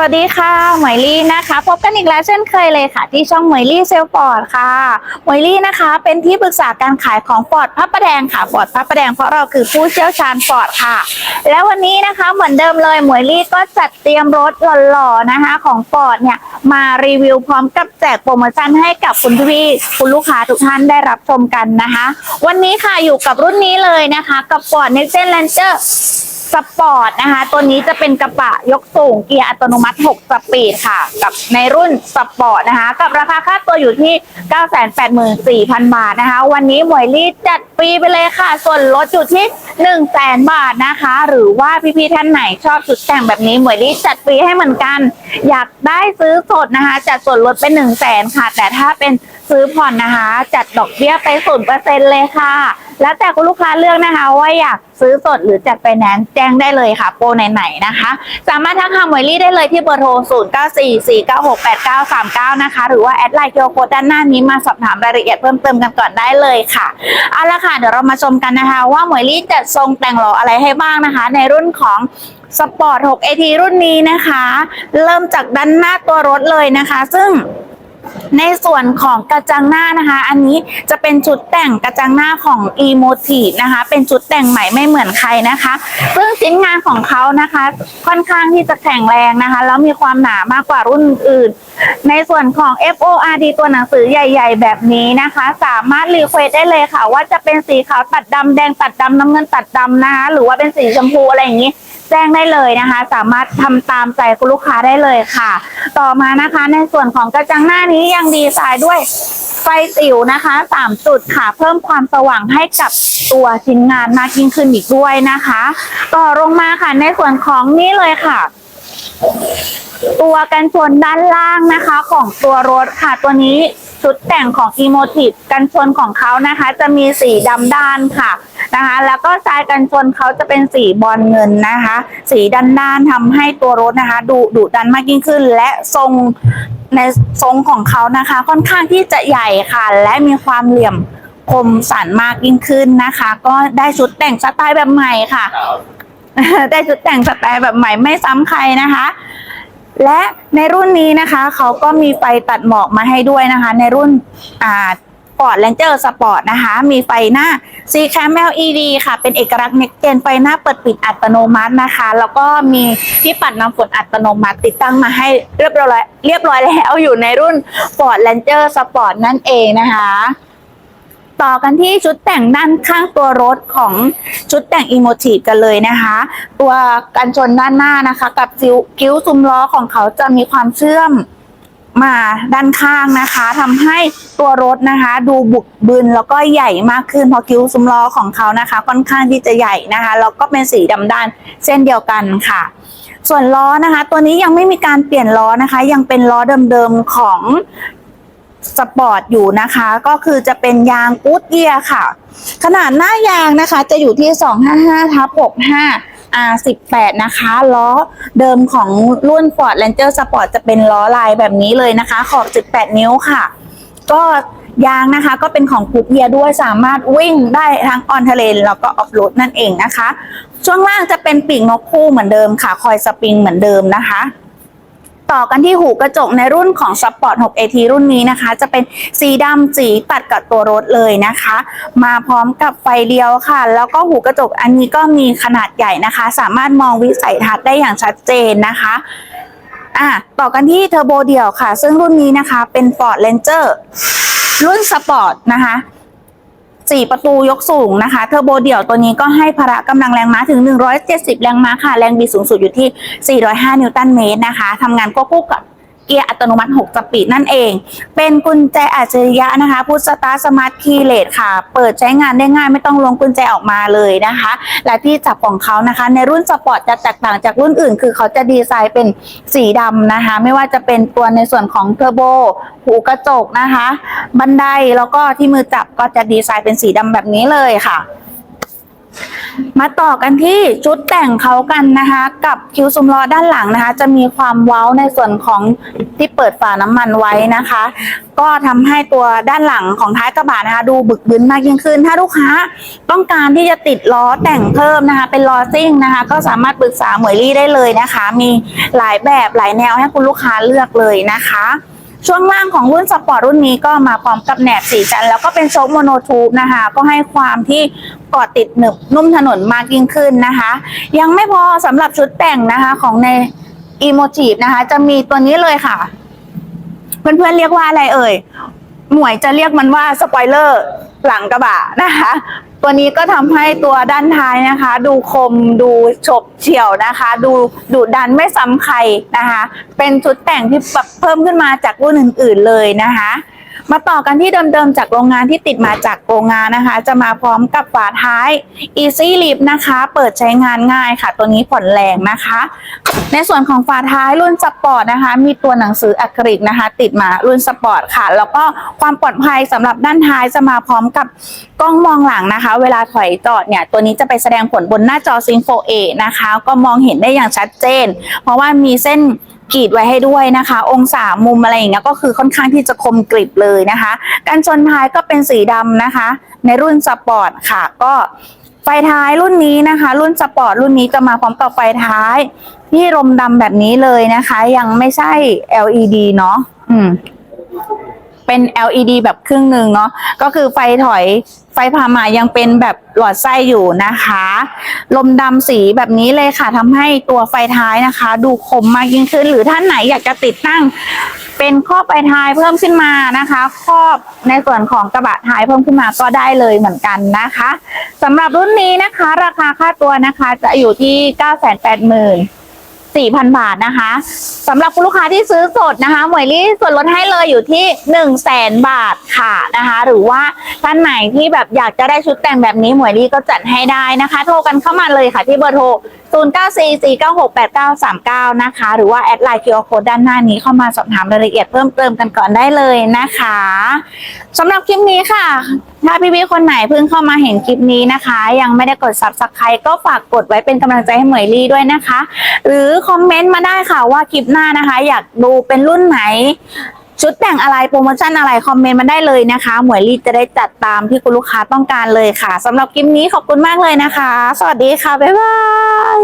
วัสดีค่ะหมวยลี่นะคะ พบกันอีกแล้วเช่นเคยเลยค่ะ ที่ช่องหมวยลี่เซลฟอร์ดค่ะหมวยลี่นะคะ เป็นที่ปรึกษาการขายของฟอร์ดพระประแดงค่ะฟอร์ดพระประแดงเพราะเราคือผู้เชี่ยวชาญฟอร์ดค่ะ แล้ววันนี้นะคะเหมือนเดิมเลยหมวยลี่ก็จัดเตรียมรถหล่อๆนะคะ ของฟอร์ดเนี่ยมารีวิวพร้อมกับแจกโปรโมชั่นให้กับคุณพี่คุณลูกค้าทุกท่านได้รับชมกันนะคะ วันนี้ค่ะอยู่กับรุ่นนี้เลยนะคะ กับฟอร์ดเน็กเซนแลนเจอร์ สปอร์ตนะคะ ตัวนี้จะเป็นกระบะยกสูงเกียร์อัตโนมัติ 6 สปีดค่ะ กับในรุ่นสปอร์ตนะคะ กับราคาค่าตัวอยู่ที่ 984,000 บาทนะคะ วันนี้หมวยลี่จัดฟรีไปเลยค่ะ ส่วนลดอยู่ที่ 100,000 บาทนะคะ หรือว่าพี่ๆท่านไหนชอบชุดแต่งแบบนี้หมวยลี่จัดฟรีให้เหมือนกัน อยากได้ซื้อสดนะคะ จัดส่วนลดเป็น 1 0 0 0 0แสนค่ะ แต่ถ้าเป็นซื้อผ่อนนะคะ จัดดอกเบี้ยไป0%เลยค่ะ แล้วแต่คุณลูกค้าเลือกนะคะว่าอยากซื้อสดหรือจัดไปแนนแจ้งได้เลยค่ะ โปรไหนๆนะคะ สามารถทักหาหมวยลี่ได้เลยที่เบอร์โทร 0 9 4 4 9 6 8 9 3 9 นะคะ หรือว่าแอดไลน์เคียวโคดด้านหน้านี้มาสอบถามรายละเอียดเพิ่มเติมกันก่อนได้เลยค่ะเอาละค่ะเดี๋ยวเรามาชมกันนะคะ ว่าหมวยลี่จัดทรงแต่งหล่ออะไรให้บ้างนะคะ ในรุ่นของสปอร์ต 6 AT รุ่นนี้นะคะ เริ่มจากด้านหน้าตัวรถเลยนะคะ ซึ่ง ในส่วนของกระจังหน้านะคะ อันนี้จะเป็นชุดแต่งกระจังหน้าของ e m o t i v e นะคะ เป็นชุดแต่งใหม่ไม่เหมือนใครนะคะ ซึ่งชิ้นงานของเขานะคะ ค่อนข้างที่จะแข็งแรงนะคะ แล้วมีความหนามากกว่ารุ่นอื่น ในส่วนของ FORD ตัวหนังสือใหญ่ ๆ แบบนี้นะคะ สามารถรีเควสได้เลยค่ะ ว่าจะเป็นสีขาวตัดดำแดงตัดดำน้ำเงินตัดดำนะคะหรือว่าเป็นสีชมพูอะไรอย่างนี้ แจ้งได้เลยนะคะ สามารถทำตามใจคุณลูกค้าได้เลยค่ะ ต่อมานะคะในส่วนของกระจังหน้านี้ยังดีไซน์ด้วยไฟสิวนะคะ3จุดค่ะ เพิ่มความสว่างให้กับตัวชิ้นงานมากยิ่งขึ้นอีกด้วยนะคะ ต่อลงมาค่ะในส่วนของนี่เลยค่ะ ตัวกันชนด้านล่างนะคะ ของตัวรถค่ะตัวนี้ชุดแต่งของ e m o t i v e กันชนของเขานะคะ จะมีสีดำด้านค่ะ นะคะ แล้วก็ทรายกันชนเขาจะเป็นสีบอลเงินนะคะ สีด้านด้านทำให้ตัวรถนะคะ ดูดุดันมากยิ่งขึ้น และทรงในทรงของเขานะคะ ค่อนข้างที่จะใหญ่ค่ะ และมีความเหลี่ยมคมสันมากยิ่งขึ้นนะคะ ก็ได้ชุดแต่งสไตล์แบบใหม่ค่ะ ได้ชุดแต่งสไตล์แบบใหม่ไม่ซ้ำใครนะคะ และในรุ่นนี้นะคะ เขาก็มีไฟตัดหมอกมาให้ด้วยนะคะ ในรุ่นอ่า ปอร์ตแลนเจอร์สปอร์ตนะคะ มีไฟหน้า C Cam LED ค่ะ เป็นเอกลักษณ์เน็กเจนไฟหน้าเปิดปิดอัตโนมัตินะคะ แล้วก็มีที่ปัดน้ำฝนอัตโนมัติติดตั้งมาให้เรียบร้อยเรียบร้อยแล้วอยู่ในรุ่น Ford Ranger Sport นั่นเองนะคะต่อกันที่ชุดแต่งด้านข้างตัวรถของชุดแต่งอีโมทีฟกันเลยนะคะ ตัวกันชนด้านหน้านะคะ กับคิ้วคิ้วซุ้มล้อของเขาจะมีความเชื่อม มาด้านข้างนะคะทำให้ตัวรถนะคะ ดูบุกบึนแล้วก็ใหญ่มากขึ้นเพราะคิ้วซุ้มล้อของเขานะคะ ค่อนข้างที่จะใหญ่นะคะแล้วก็เป็นสีดำด้านเช่นเดียวกันค่ะ ส่วนล้อนะคะ ตัวนี้ยังไม่มีการเปลี่ยนล้อนะคะ ยังเป็นล้อเดิมๆของสปอร์ตอยู่นะคะ ก็คือจะเป็นยางกูดเกียร์ค่ะ ขนาดหน้ายางนะคะ จะอยู่ที่ 255ทับ65 R18 นะคะล้อเดิมของรุ่น Ford Ranger Sport จะเป็นล้อลายแบบนี้เลยนะคะ ขอบ 18 นิ้วค่ะ ก็ยางนะคะก็เป็นของคุกเกียด้วยสามารถวิ่งได้ทั้งออนเทเลนแล้วก็ออฟโรดนั่นเองนะคะ ช่วงล่างจะเป็นปีกนกคู่เหมือนเดิมค่ะ คอยสปริงเหมือนเดิมนะคะ ต่อกันที่หูกระจกในรุ่นของ Sport 6 AT รุ่นนี้นะคะ จะเป็นสีดำสีตัดกับตัวรถเลยนะคะ มาพร้อมกับไฟเลี้ยวค่ะ แล้วก็หูกระจกอันนี้ก็มีขนาดใหญ่นะคะ สามารถมองวิสัยทัศน์ได้อย่างชัดเจนนะคะอะต่อกันที่เทอร์โบเดี่ยวค่ะ ซึ่งรุ่นนี้นะคะเป็น Ford Ranger รุ่น Sport นะคะ สี่ประตูยกสูงนะคะเทอร์โบเดี่ยวตัวนี้ก็ให้พละกำลังแรงม้าถึง 170 แรงม้าค่ะ แรงบิดสูงสุดอยู่ที่ 405 นิวตันเมตรนะคะทำงานควบคู่กับ เกียร์อัตโนมัติ6สปีดนั่นเอง เป็นกุญแจอัจฉริยะนะคะพุทสตาร์สมาร์ทคีย์เลสค่ะ เปิดใช้งานได้ง่ายไม่ต้องลงกุญแจออกมาเลยนะคะ และที่จับของเขานะคะ ในรุ่นสปอร์ตจะแตกต่างจากรุ่นอื่น คือเขาจะดีไซน์เป็นสีดำนะคะ ไม่ว่าจะเป็นตัวในส่วนของเทอร์โบหูกระจกนะคะ บันไดแล้วก็ที่มือจับก็จะดีไซน์เป็นสีดำแบบนี้เลยค่ะ มาต่อกันที่ชุดแต่งเขากันนะคะ กับคิ้วซุ้มล้อด้านหลังนะคะ จะมีความเว้าในส่วนของที่เปิดฝาน้ำมันไว้นะคะ ก็ทำให้ตัวด้านหลังของท้ายกระบะนะคะ ดูบึกบึนมากยิ่งขึ้น ถ้าลูกค้าต้องการที่จะติดล้อแต่งเพิ่มนะคะ เป็นล้อซิ่งนะคะ ก็สามารถปรึกษาเหมยลี่ได้เลยนะคะ มีหลายแบบหลายแนวให้คุณลูกค้าเลือกเลยนะคะ ช่วงล่างของรุ่นสปอร์ตรุ่นนี้ก็มาพร้อมกับแหนบสีจันแล้วก็เป็นโชคโมโนทูบนะคะ ก็ให้ความที่เกาะติดหนึบนุ่มถนนมากยิ่งขึ้นนะคะ ยังไม่พอสำหรับชุดแต่งนะคะของในอีโมจีนะคะ จะมีตัวนี้เลยค่ะ เพื่อนๆเรียกว่าอะไรเอ่ยหมวยจะเรียกมันว่าสปอยเลอร์ หลังกระบะนะคะ ตัวนี้ก็ทำให้ตัวด้านท้ายนะคะ ดูคมดูฉบเฉี่ยวนะคะ ดูดุดันไม่ซ้ำใครนะคะ เป็นชุดแต่งที่ปรับเพิ่มขึ้นมาจากรุ่นอื่น ๆเลยนะคะ มาต่อกันที่เดิมๆจากโรงงานที่ติดมาจากโรงงานนะคะ จะมาพร้อมกับฝาท้าย Easy Lip นะคะ เปิดใช้งานง่ายค่ะ ตัวนี้ผ่อนแรงนะคะ ในส่วนของฝาท้ายรุ่นสปอร์ตนะคะ มีตัวหนังสืออะคริลิกนะคะ ติดมารุ่นสปอร์ตค่ะ แล้วก็ความปลอดภัยสำหรับด้านท้ายจะมาพร้อมกับกล้องมองหลังนะคะ เวลาถอยจอดเนี่ย ตัวนี้จะไปแสดงผลบนหน้าจอ Sync 4A นะคะ ก็มองเห็นได้อย่างชัดเจน เพราะว่ามีเส้น กรีดไว้ให้ด้วยนะคะ องศามุมอะไรอย่างเงี้ยก็คือค่อนข้างที่จะคมกริบเลยนะคะการชนท้ายก็เป็นสีดำนะคะ ในรุ่นสปอร์ตค่ะ ก็ไฟท้ายรุ่นนี้นะคะ รุ่นสปอร์ตรุ่นนี้จะมาพร้อมกับไฟท้ายที่ลมดำแบบนี้เลยนะคะ ยังไม่ใช่ LED เนาะอืม เป็น LED แบบครึ่งหนึ่งเนาะก็คือไฟถอยไฟพามายังเป็นแบบหลอดไส้อยู่นะคะ ลมดำสีแบบนี้เลยค่ะทำให้ตัวไฟท้ายนะคะ ดูคมมากยิ่งขึ้น หรือท่านไหนอยากจะติดตั้งเป็นครอบไฟท้ายเพิ่มขึ้นมานะคะ ครอบในส่วนของกระบะท้ายเพิ่มขึ้นมาก็ได้เลยเหมือนกันนะคะสำหรับรุ่นนี้นะคะ ราคาค่าตัวนะคะจะอยู่ที่ 980,000 4,000 บาทนะคะสำหรับคุณลูกค้าที่ซื้อสดนะคะหมวยลี่ส่วนลดให้เลยอยู่ที่ 1 0 0 0 0แสนบาทค่ะนะคะ หรือว่าท่านไหนที่แบบอยากจะได้ชุดแต่งแบบนี้หมวยลี่ก็จัดให้ได้นะคะ โทรกันเข้ามาเลยค่ะที่เบอร์โทร 0944968939 นะคะ หรือว่าแอดไลน์ QR Code ด้านหน้านี้เข้ามาสอบถามรายละเอียดเพิ่มเติมกันก่อนได้เลยนะคะสำหรับคลิปนี้ค่ะ ถ้าพี่ๆคนไหนเพิ่งเข้ามาเห็นคลิปนี้นะคะ ยังไม่ได้กด Subscribe ก็ฝากกดไว้เป็นกำลังใจให้เหมยลี่ด้วยนะคะ หรือคอมเมนต์มาได้ค่ะว่าคลิปหน้านะคะ อยากดูเป็นรุ่นไหน ชุดแต่งอะไรโปรโมชั่นอะไรคอมเมนต์มาได้เลยนะคะเหมยลี่จะได้จัดตามที่คุณลูกค้าต้องการเลยค่ะสำหรับคลิปนี้ขอบคุณมากเลยนะคะ สวัสดีค่ะบ๊ายบาย